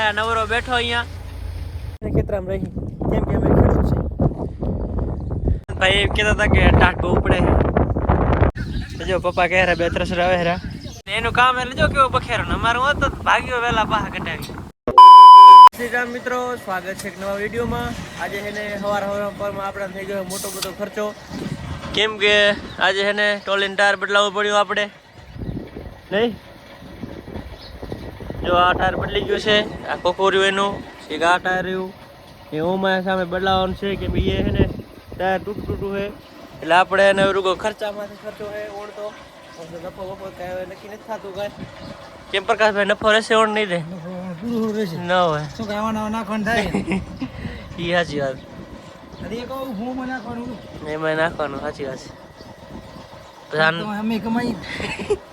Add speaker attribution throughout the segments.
Speaker 1: હે નવરો બેઠો અહીંયા. ખેતરામાં રહી કેમ કે અમે ખેડૂત છે. ભાઈ એમ કહેતા હતા કે ટાટ બહુ પડે જો પપ્પા કહે રહ્યા બે ત્રસ આવે રહ્યા. એનું કામ એટલે જો કેવો બખેરો અમારું હોત તો ભાગ્યો વહેલા પાહા કટાવી. શ્રી રામ મિત્રો સ્વાગત છે એક નવા વિડીયોમાં. આજે એને સવાર સવાર પરમાં આપણે થઈ ગયો મોટો બધો ખર્ચો. કેમ કે આજે એને ટોલિન ટાયર બદલાવવું પડ્યું આપણે? નહીં? જો આ ટાયર બદલી ગયું છે આ કોકોર્યું એનું એક આ ટાયર રહ્યું એ ઓમાં સામે બદલાવાનું છે કે ભાઈ એ છે ને ટાયર તૂટ તૂટું છે. એટલે આપણે એને રૂગો ખર્ચામાંથી ખર્ચો છે ઓળતો નફો બફો કાંઈ નક્કી નથી થતું કાંઈ. કેમ પ્રકાશભાઈ નફો રહેશે ઓણ નહીં રહે? ન હોય.
Speaker 2: શું કહેવા નવા નાખવાનું થાય?
Speaker 1: એ સાચી વાત. એમાં નાખવાનું સાચી વાત છે.
Speaker 2: તો અમે કમાઈ.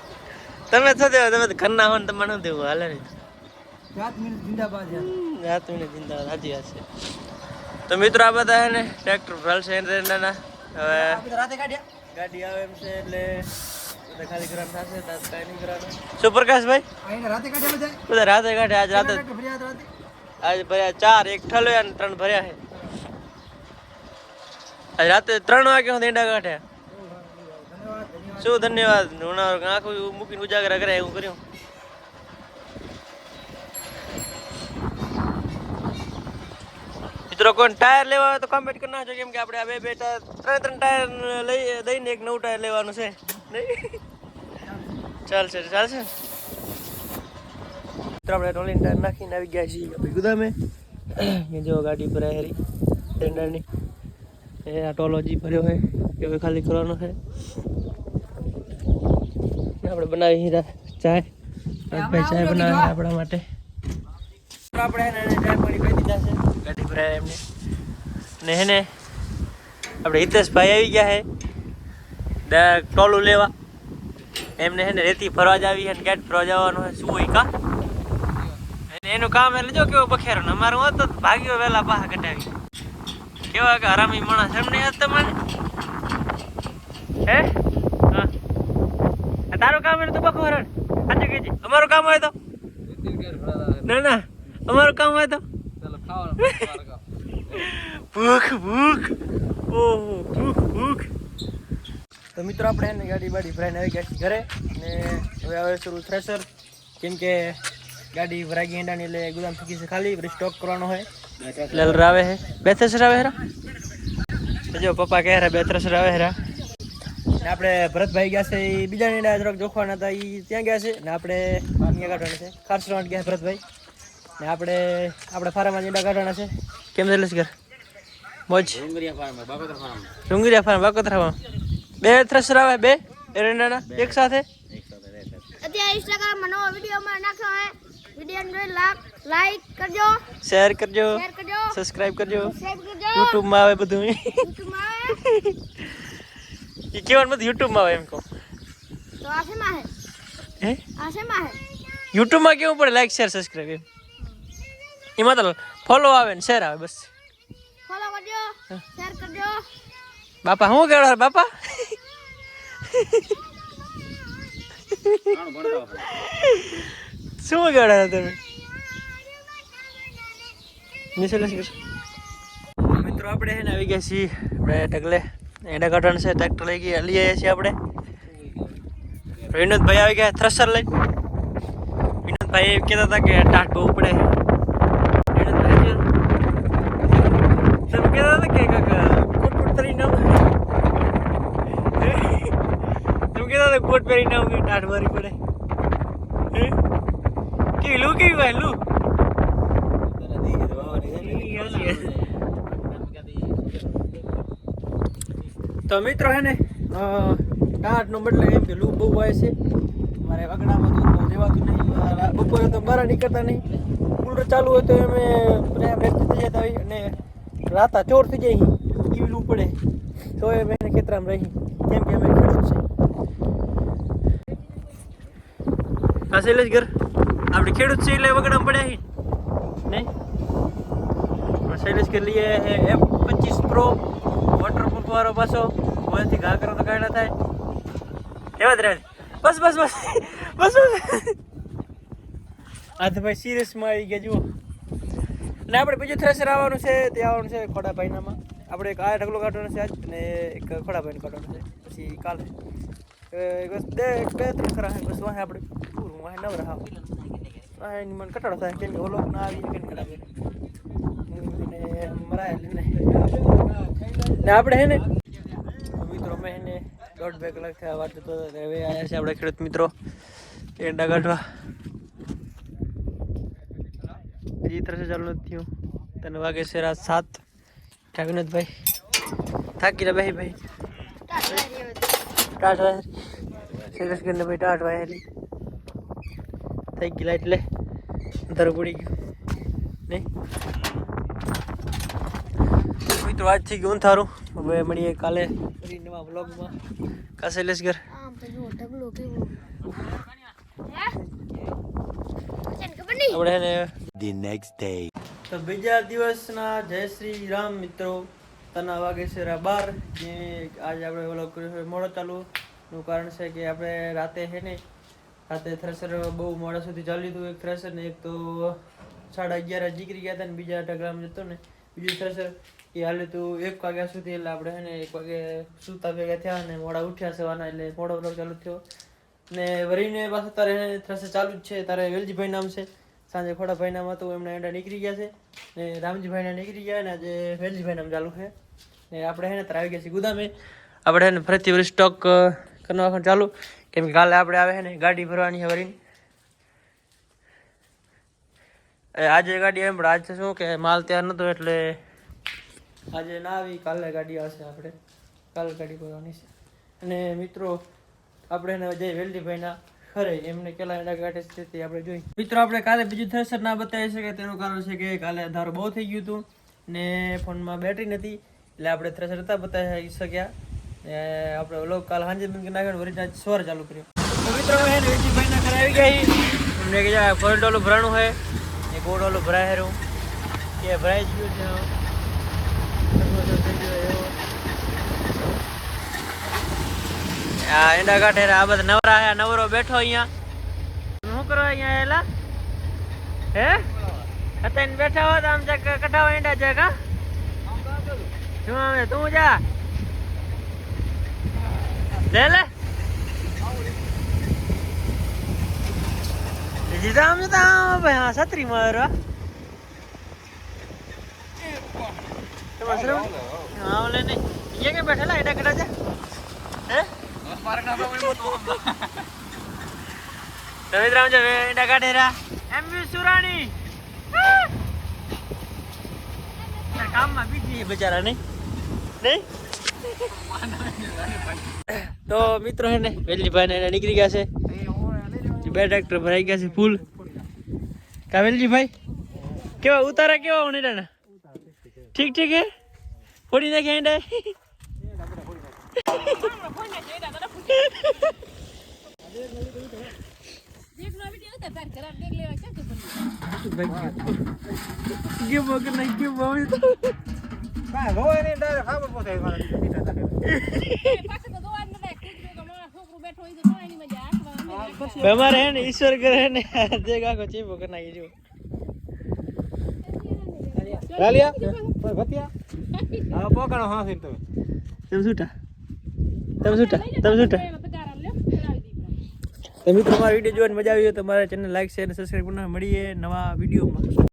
Speaker 1: તમે છો દેવા? તમે તો ઘરના હો ને તમારે શું દેવું? હાલે ને.
Speaker 2: રાત મિનિટ જિંદાબાદ યાર.
Speaker 1: રાત મિનિટ સાચી વાત છે. તો મિત્રો આ બધા છે ને ટ્રેક્ટર ભરાલશે એના હવે
Speaker 2: રાતે કાઢ્યા
Speaker 1: ગાડી આવે એમ છે એટલે બધા ખાલી ગ્રામ થશે તાર કાંઈ નહીં કરવાનું. શું પ્રકાશભાઈ
Speaker 2: રાતે કાઢ્યા બધા
Speaker 1: બધા રાતે આજ રાતે આજ ભર્યા ચાર એક ઠલ્યો અને ત્રણ ભર્યા છે આજ રાતે ત્રણ વાગ્યા સુધી ઈંડા કાઢ્યા શું ધન્યવાદ? ઉનાળો આખું મૂકીને ઉજાગરા કરે એવું કર્યું. મિત્રો કોઈ ટાયર લેવા હોય તો કમેન્ટ કરી નાખજો, કેમ કે આપણે આ બે બે ટાયર ત્રણ ત્રણ ટાયર લઈ, દઈને એક નવું ટાયર લેવાનું છે. નહીં? ચાલશે ચાલશે. મિત્રો, આપણે ટોલિંગ ટાયર નાખીને આવી ગયા છીએ આપણે ગુદામે. એ જો ગાડી પર હેરી ટેન્ડરની એ આ ટોલોજી ભર્યો છે કે ખાલી કરવાનો છે. આપણે બનાવી હીરા ચાય. ભાઈ ચાય બનાવે આપણા માટે. આપણે એને ચાય પાણી પી દીધા છે. ગાડી ભરાય એમને. ને હેને આપણે હિતેશભાઈ આવી ગયા છે. ટોલું લેવા. એમને હેને રેતી ફરવા જ આવી છે ગેટ ફરવા જવાનું છે શું હોય કા? અને એનું કામ એટલે જો કેવો બખેરો ને અમારું હોત તો ભાગ્યો વહેલા પાહા કટાવી. કેવા કે હરામી માણસ એમ નહીં હોત તમને હે હા? તારું કામ હોય તો બખો હરણ સાચું કહેજે અમારું કામ હોય તો? ના ના. અમારું કામ હોય તો? ભૂખ ભૂખ. ઓહો ભૂખ ભૂખ. તો મિત્રો આપણે એને ગાડી બાડી ભરાઈને આવી ગયા ઘરે. ને હવે આવે શરૂ થ્રેસર કેમ કે ગાડી ભરાઈ ગઈ ઈંડાની એટલે ગુદામ થઈ છે ખાલી. પછી સ્ટોક કરવાનો હોય. આવે છે બે થ્રેસર આવે હેરા. જો પપ્પા કહે રહ્યા બે થ્રેસર આવે હેરા. ને આપણે ભરતભાઈ ગયા છે એ બીજા ઈંડા જરાક જોખવાના હતા એ ત્યાં ગયા છે ને આપણે અહીંયા કાઢવાના છે. ખારસરાવટ ગયા ભરતભાઈ. ને આપણે આપણે ફાર્મમાં ઈંડા કાઢવાના છે. કેમ છે લશ્કર? મોજ? ડુંગરિયા ફાર્મ બાકોતરામાં બે થ્રેસર આવે બે? એરંડાના એક સાથે?
Speaker 3: અત્યારે ઇન્સ્ટાગ્રામમાં નવો વિડીયોમાં નાખ્યો હે. લાઈક કરજો.
Speaker 1: શેર કરજો.
Speaker 3: શેર કરજો.
Speaker 1: સબસ્ક્રાઇબ કરજો.
Speaker 3: સબસ્ક્રાઇબ કરજો.
Speaker 1: યુટ્યુબમાં આવે બધું.
Speaker 3: યુટ્યુબમાં આવે.
Speaker 1: એ કેવાનું બધું યુટ્યુબમાં આવે એમ કહો.
Speaker 3: તો આ શેમાં હે?
Speaker 1: હે?
Speaker 3: આ શેમાં હે?
Speaker 1: યુટ્યુબમાં કેવું પડે? લાઈક શેર સબસ્ક્રાઇબ એમ. એમાં તો ફોલો આવે ને શેર આવે બસ.
Speaker 3: ફોલો કરજો શેર કરજો.
Speaker 1: બાપા શું કેળો બાપા? શું કેળો તમે? મિત્રો આપણે છે ને આવી ગયા છીએ. આપણે ઢગલે. એડા કાઢવાનું છે ટ્રેક્ટર લઈ ગયા લઈ આવ્યા છીએ આપણે. વિનોદભાઈ આવી ગયા થ્રેસર લઈ. વિનોદભાઈ એમ કહેતા હતા કે ટાટ બહુ પડે. તમે કહેતા હતા કે કોટ તરી ના તમે કહેતા હતા કોટ પહેરી ના ટાટ મારી પડે? કેવી, લુ કેવી ભાઈ, લુ? તો મિત્રો હે ને ટાટ નો બદલે એમ કે લૂ બહુ હોય છે. મારે વગડામાં દૂધ બહુ રહેવાતું નહીં. બપોરે તો બહાર નીકળતા નહીં. કુલર ચાલુ હોય તો અમે બધા વ્યક્ત થઈ જતા હોય અને રાતા ચોર થઈ જાય એવી લૂ પડે. તો એ મેં ખેતરામાં રહી કેમ કે અમે ખેડૂત છે. આ શૈલેષ ઘર. આપણે ખેડૂત છે એટલે વગડામાં પડ્યા છીએ નહીં? શૈલેષ ઘર લઈએ હે એફ પચીસ પ્રો વોટરપ્રૂફ વાળો પાછો. ઓયથી ઘા કરો તો કાંઈ ના થાય. એવા જ રહે બસ બસ બસ. બસ બસ. આ તો ભાઈ સિરિયસમાં આવી ગયા, જુઓ. અને આપણે બીજું થ્રેસર આવવાનું છે, તે આવવાનું છે ખોડાભાઈનામાં. આપણે એક આ ઢગલો કાઢવાનો છે આજ અને એક ખોડાભાઈને કાઢવાનો છે. પછી કાલે. બસ બે બે, ત્રણ ખરા બસ વાહે આપણે પૂરું, વાહે નવ રહા વાહે મને કટાડો થાય. કેમ ઓલો ના આવી કેમ ને મરાય નહીં. ને આપણે હે ને મિત્રો મેં એને દોઢ બે કલાક થયા વાત તો હવે આવ્યા છે આપણે ખેડૂત મિત્રો એંડા કાઢવા. હજી ત્રસે ચાલુ નથી થયું. તને વાગે છે રાત સાત. ઠાકીનાથભાઈ થાકી રહ્યા ભાઈ ભાઈ. ટાટ વાય સિરિયસ કરીને ભાઈ ટાટ વાય થઈ ગયેલા એટલે પડી ગયું. નહીં? મિત્રો આજ થઈ ગયું થારું હવે મળીએ કાલે ફરી નવા બ્લોગમાં કાસે લેસગર આપણે એને
Speaker 4: The next day.
Speaker 1: તો બીજા દિવસના જય શ્રી રામ મિત્રો. તના વાગે છે બાર. જે આજે આપણે વ્લોગ કર્યો છે મોડો ચાલુ નું કારણ છે કે આપણે રાતે છે ને રાતે થ્રેસર બહુ મોડા સુધી ચાલ્યું હતું. એક થ્રેસર ને એક તો સાડા અગિયાર જીકરી ગયા હતા ને બીજા ટેગ્રામ જતો ને. બીજું થશે એ હાલે તું એક વાગ્યા સુધી એટલે આપણે છે ને એક વાગે સૂતા ભેગા થયા ને મોડા ઉઠ્યા સવારના એટલે મોડો બ્લોગ ચાલુ થયો. ને વરીને પાછું તારે થશે ચાલુ જ છે. તારે વેલજીભાઈ નામ છે. સાંજે ખોડાભાઈ નામ હતું એમના એંડા નીકળી ગયા છે. ને રામજીભાઈના નીકળી ગયા ને આજે વેલજીભાઈ નામ ચાલુ છે. ને આપણે હે ને તારે આવી ગયા છીએ ગુદામે. આપણે હે ને ફરીથી વળી સ્ટોક કરવા ચાલુ. કેમ કે કાલે આપણે આવે છે ને ગાડી ભરવાની છે વરીને એ આજે ગાડી એમ આજે શું કે માલ ત્યાં નતો એટલે આજે ના આવી, કાલે ગાડી આવશે આપણે. કાલે ગાડી કરવાની છે. અને મિત્રો, આપણે એને જય વેલજીભાઈના ખરે એમને કેલા એના ગાડી છે આપણે જોઈ. મિત્રો, આપણે કાલે બીજું થ્રેસર ના બતાવી શકે તેનું કારણ છે કે કાલે ધારો બહુ થઈ ગયું હતું ને ફોનમાં બેટરી નથી એટલે આપણે થ્રેસર હતા બતાવી શક્યા. ને આપણે ઓલો કાલ સાંજે મેં નાખ્યો વળી સ્વર ચાલુ કર્યો. મિત્રો વેલજીભાઈના ઘરે આવી ગયા. એમને કે જા ડોલું ભરાણું છે. એક ઓર ભરાય રહ્યું કે ભરાઈ ગયું છે. આ એંડા કાંઠે આ બધા નવરા આયા નવરો બેઠો અહીંયા. શું કરો અહીંયા એલા હે? અત્યારે બેઠા હોત આમ ચક કઢાવા ઈંડા છે કા? શું આવે તું જા. લે લે. જીતા આમ જતા ભાઈ, હા, છત્રી મારો તમારે શ્રમ? હા, ઓલે નહીં. બેઠેલા? એંડા કટા છે? હે? રવિન્દ્ર રામ જો એંડા કાઢેરા એમ બી સુરાણી. કામમાં બીજી બચારા, નહીં? નહીં? તો મિત્રો હે ને વેલજીભાઈ ને નીકળી ગયા છે. બે ટ્રેક્ટર ભરાઈ ગયા છે ફૂલ કા વેલજીભાઈ કેવા ઉતારા કેવા ઉનેડાના? ઠીક ઠીક હે? ફોડી નાખે એંડા ગયો અમારે હે ને ઈશ્વર કરે ને જે કાકો ચીપો કરી નાખી જો
Speaker 2: લાલિયા? ભતિયા? હા, પોકાણો હાંસીને તમે.
Speaker 1: તમે છૂટા તમે છૂટા તમે છૂટા તો મિત્રો અમારો વીડિયો જોવાની મજા આવી હોય તો મારા ચેનલ લાઈક શેર અને સબસ્ક્રાઈબ કરવાનું મળીએ નવા વિડીયોમાં